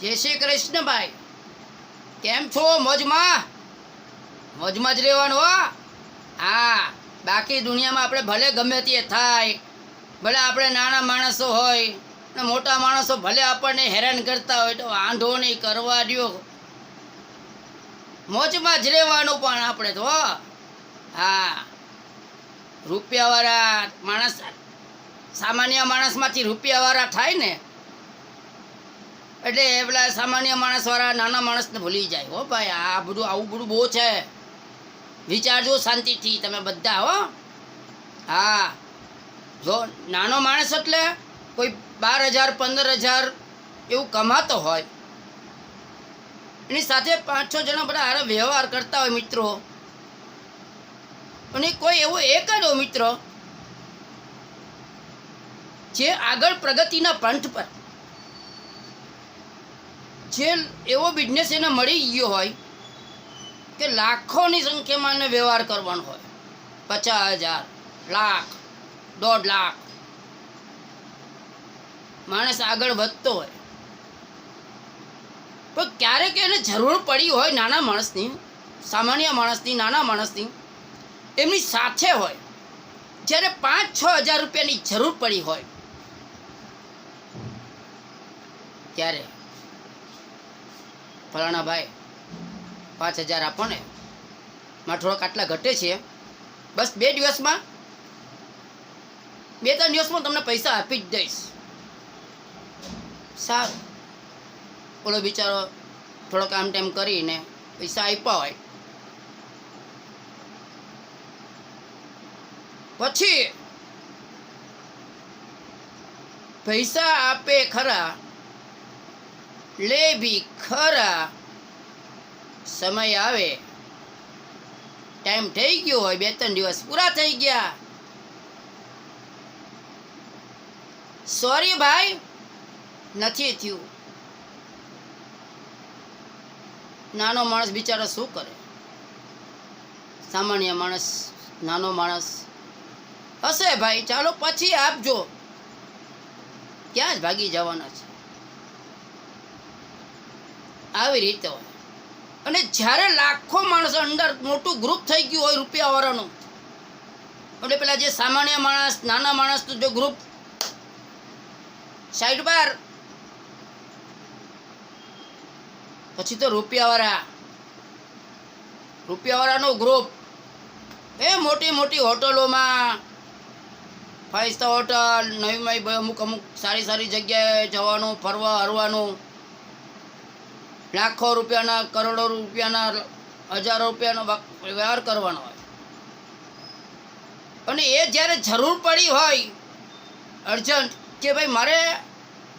જય શ્રી કૃષ્ણભાઈ. કેમ છો મોજમાં? મોજમાં જ રહેવાનું હો. હા, બાકી દુનિયામાં આપણે ભલે ગમે તે થાય, ભલે આપણે નાના માણસો હોય ને મોટા માણસો ભલે આપણને હેરાન કરતા હોય તો વાંધો નહીં, કરવા દો મોજમાં જ રહેવાનું પણ આપણે તો હો. હા, રૂપિયાવાળા માણસ, સામાન્ય માણસમાંથી રૂપિયાવાળા થાય ને એટલે એ પેલા સામાન્ય માણસવાળા, નાના માણસને ભૂલી જાય. હો ભાઈ, આ બધું, આવું બધું બહુ છે. વિચારજો શાંતિથી, તમે બધા, હો. હા. જો, નાનો માણસ એટલે કોઈ બાર હજાર, પંદર હજાર એવું કમાતો હોય. એની સાથે પાંચ, છ જણા બધા હારે વ્યવહાર કરતા હોય મિત્રો. અને કોઈ એવો એક જ મિત્ર, જે આગળ પ્રગતિના પંથ પર. જે એવો બિઝનેસ એને મળી ગયો હોય કે લાખોની સંખ્યામાં એને વ્યવહાર કરવાનો હોય. પચાસ હજાર, લાખ, દોઢ લાખ. માણસ આગળ વધતો હોય. પણ ક્યારેક એને જરૂર પડી હોય નાના માણસની, સામાન્ય માણસની, નાના માણસની, એમની સાથે હોય. જ્યારે પાંચ છ હજાર રૂપિયાની જરૂર પડી હોય. ત્યારે ફલાણા ભાઈ પાંચ હજાર આપો ને. મારે થોડાક આટલા ઘટે છે. બસ બે દિવસમાં, બે ત્રણ દિવસમાં તમને પૈસા આપી જ દઈશ. સારું. ઓલો બિચારો થોડોક આમ તેમ કરીને પૈસા આપ્યા હોય. પછી પૈસા આપે ખરા. લે બી ખરા. સમય આવે. ટાઈમ થઈ ગયો હોય, બે ત્રણ દિવસ પૂરા થઈ ગયા. સોરી ભાઈ, નથી થયું. નાનો માણસ બિચારો શું કરે? સામાન્ય માણસ, નાનો માણસ. હશે ભાઈ, ચાલો પછી આપજો. ક્યાં જ ભાગી જવાના છે? આવી રીતે હોય. અને જ્યારે લાખો માણસો અંદર મોટું ગ્રુપ થઈ ગયું હોય રૂપિયાવાળાનું, એટલે પેલા જે સામાન્ય માણસ, નાના માણસનું જો ગ્રુપ સાઈડ બાર પછી તો રૂપિયાવાળા. રૂપિયાવાળાનું ગ્રુપ એ મોટી મોટી હોટલોમાં ફાઇવ સ્ટાર હોટલ નવી નવી અમુક અમુક સારી સારી જગ્યાએ જવાનું, ફરવા, હરવાનું લાખો રૂપિયાના, કરોડો રૂપિયાના, હજારો રૂપિયાનો વ્યવહાર કરવાનો હોય. અને એ જ્યારે જરૂર પડી હોય, અર્જન્ટ, કે ભાઈ મારે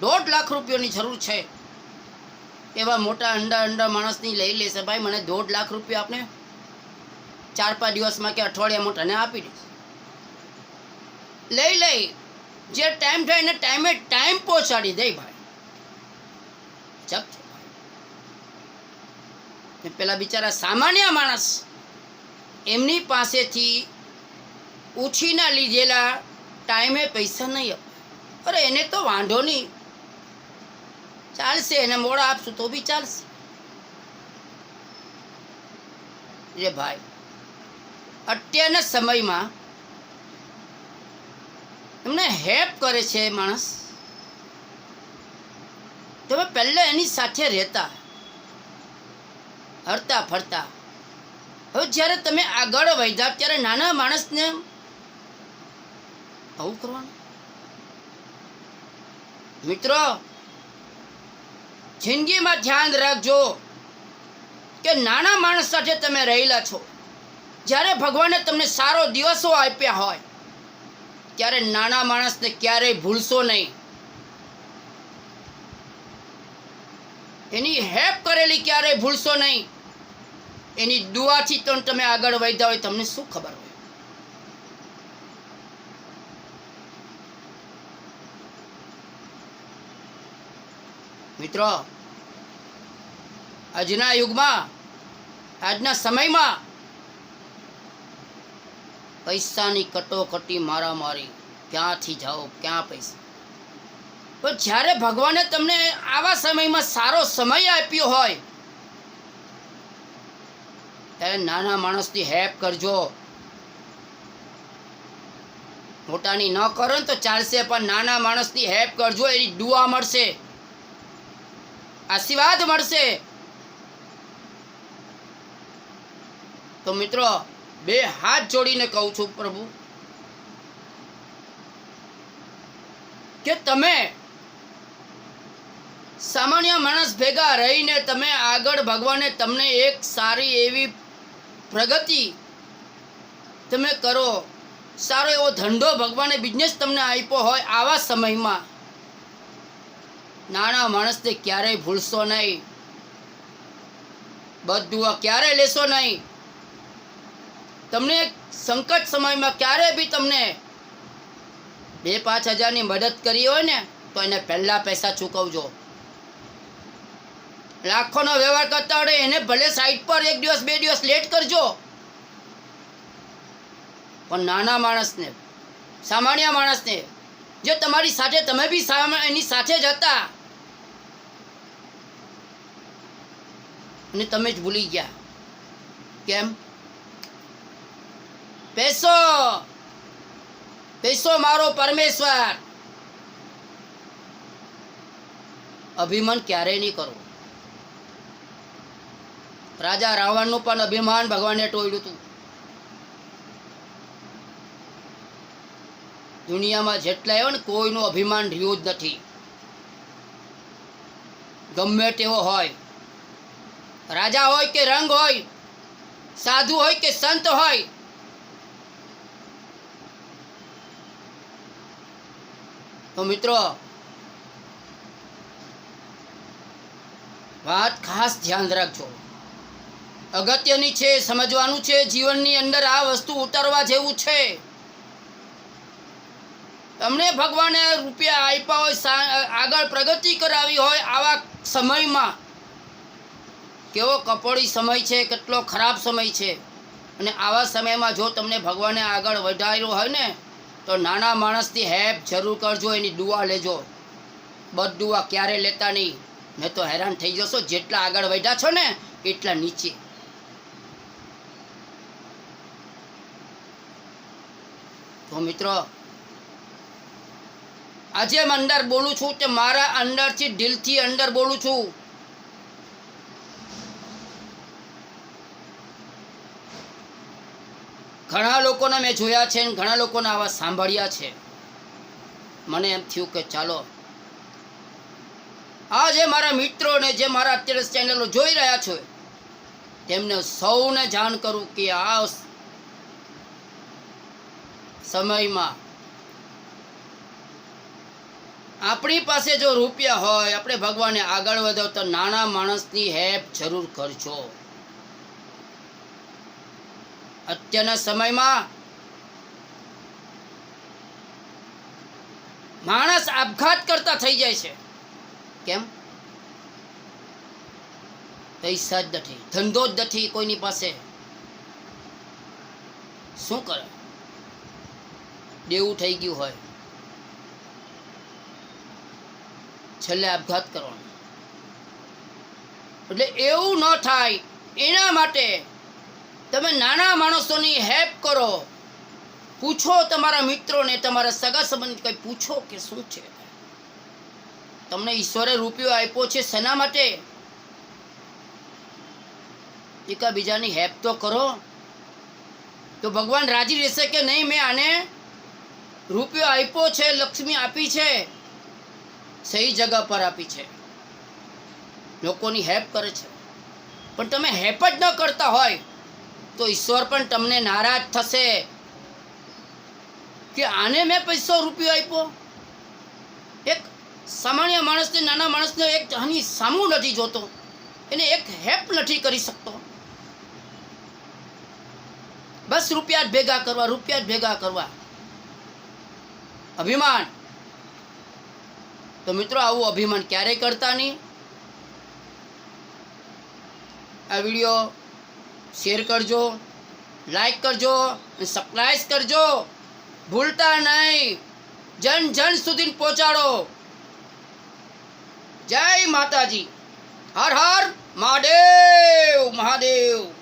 દોઢ લાખ રૂપિયાની જરૂર છે, એવા મોટા અંડા અંડા માણસની લઈ લેશે, ભાઈ, મને દોઢ લાખ રૂપિયા આપને. ચાર પાંચ દિવસમાં કે અઠવાડિયામાં તને આપી દઈશ. લઈ લઈ, જે ટાઈમ થાય એને ટાઈમે ટાઈમ પહોંચાડી દે ભાઈ. ચક પેલા બિચારા સામાન્ય માણસ એમની પાસેથી ઉછીના લીધેલા ટાઈમે પૈસા નહીં આપે. અરે એને તો વાંધો નહીં. ચાલશે, એને મોડા આપશું તો બી ચાલશે. રે ભાઈ, અત્યારના સમયમાં એમને હેલ્પ કરે છે માણસ. તમે પહેલાં એની સાથે રહેતા. હરતા ફરતા. હવે જ્યારે તમે આગળ વધ્યા ત્યારે નાના માણસને આવું કરવાનું? મિત્રો, જિંદગીમાં ધ્યાન રાખજો કે નાના માણસ સાથે તમે રહેલા છો. જ્યારે ભગવાને તમને સારો દિવસો આપ્યા હોય, ત્યારે નાના માણસને ક્યારેય ભૂલશો નહીં. એની હેલ્પ કરેલી ક્યારેય ભૂલશો નહીં. એની દુઆથી તો તમે આગળ વધ્યા હોય, તમને શું ખબર હોય? મિત્રો, આજના યુગમાં, આજના સમયમાં, પૈસાની કટોકટી મારામારી, ક્યાંથી જાઓ, ક્યાં પૈસા? પણ જ્યારે ભગવાને તમને આવા સમયમાં સારો સમય આપ્યો હોય ત્યારે નાના માણસની હેલ્પ કરજો. મોટાની ન કરો ને તો ચાલશે, પણ નાના માણસની હેલ્પ કરજો, એની દુઆ મળશે. આશીર્વાદ મળશે. તો મિત્રો, બે હાથ જોડીને કહું છું પ્રભુ, કે તમે સામાન્ય માણસ ભેગા રહીને તમે આગળ ભગવાને તમને એક સારી એવી પ્રગતિ તમે કરો. સારો એવો ધંધો ભગવાને બિઝનેસ તમને આપ્યો હોય આવા સમયમાં. નાના માણસને ક્યારેય ભૂલશો નહીં. બધું ક્યારેય લેશો નહીં. તમને સંકટ સમયમાં ક્યારે બી તમને બે પાંચ હજારની મદદ કરી હોય ને, તો એને પહેલાં પૈસા ચૂકવજો. લાખોનો વ્યવહાર કરતા હોય એને ભલે સાઈડ પર એક દિવસ, બે દિવસ લેટ કરજો. પણ નાના માણસને, સામાન્ય માણસને, જે તમારી સાથે, તમે બી એની સાથે જ હતા. અને તમે જ ભૂલી ગયા. કેમ? પૈસો! પૈસો મારો પરમેશ્વર. અભિમાન ક્યારેય નહીં કરવું. રાજા રાવણનું પણ અભિમાન ભગવાને ટોળ્યું હતું. દુનિયામાં જેટલા આવ્યો ને, કોઈનું અભિમાન રહ્યું જ નથી. ગમે તેવો હોય. રાજા હોય કે રંગ હોય, સાધુ હોય કે સંત હોય, તો મિત્રો, વાત ખાસ ધ્યાન રાખજો. અગત્યની છે, સમજવાનું છે, જીવનની અંદર આ વસ્તુ ઉતારવા જેવું છે. તમને ભગવાને રૂપિયા આપ્યા હોય આગળ પ્રગતિ કરાવી હોય, આવા સમયમાં કેવો કપોળી સમય છે, કેટલો ખરાબ સમય છે. અને આવા સમયમાં જો તમને ભગવાને આગળ વધાર્યો હોય ને, તો નાના માણસથી હેલ્પ જરૂર કરજો, એની દુઆ લેજો. બદ દુઆ ક્યારે લેતા નહીં? મેં તો હેરાન થઈ જશો, જેટલા આગળ વધ્યા છો ને, એટલા નીચે. તો મિત્રો, આજે હું અંદર બોલું છું તે મારા અંદરથી દિલથી અંદર બોલું છું. ઘણા લોકોને મેં જોયા છે અને ઘણા લોકોને આવા સાંભળ્યા છે. મને એમ થયું કે ચાલો, આ જે મારા મિત્રોને, જે મારા અત્યારે ચેનલો જોઈ રહ્યા છો, તેમને સૌને જાણ કરું કે આ સમયમાં. આપણી પાસે જો રૂપિયા હોય, આપણે ભગવાને આગળ વધો તો નાના માણસની હેલ્પ જરૂર કરજો. અત્યારના સમયમાં માણસ આપઘાત કરતા થઈ જાય છે. કેમ? પૈસા જ નથી, ધંધો જ નથી કોઈની પાસે. શું કરે? દેવું થઈ ગયું હોય. છેલ્લે આપઘાત કરવાનો. એટલે એવું ન થાય. એના માટે તમે નાના માણસોની હેલ્પ કરો. પૂછો તમારા મિત્રોને, તમારા સગા સંબંધ કંઈ પૂછો કે શું છે? તમને ઈશ્વરે રૂપિયો આપ્યો છે શેના માટે? એકાબીજાની હેલ્પ તો કરો. તો ભગવાન રાજી રહેશે કે નહીં? મેં આને રૂપિયો આપ્યો છે, લક્ષ્મી આપી છે, સહી જગા પર આપી છે. લોકોની હેલ્પ કરે છે. પણ તમે હેલ્પ જ ન કરતા હોય, તો ઈશ્વર પણ તમને નારાજ થશે. કે આને મેં પૈસો રૂપિયો આપ્યો? એક સામાન્ય માણસને, નાના માણસને એક આની સામું નથી જોતો. એને એક હેલ્પ નથી કરી શકતો. બસ રૂપિયા જ ભેગા કરવા, રૂપિયા જ ભેગા કરવા. अभिमान तो मित्रों आव अभिमान क्या करता नहीं आ वीडियो शेयर करजो लाइक करजो सब्सक्राइब करजो भूलता नहीं जन जन सुधी पहुंचाड़ो जय माताजी हर हर महादेव महादेव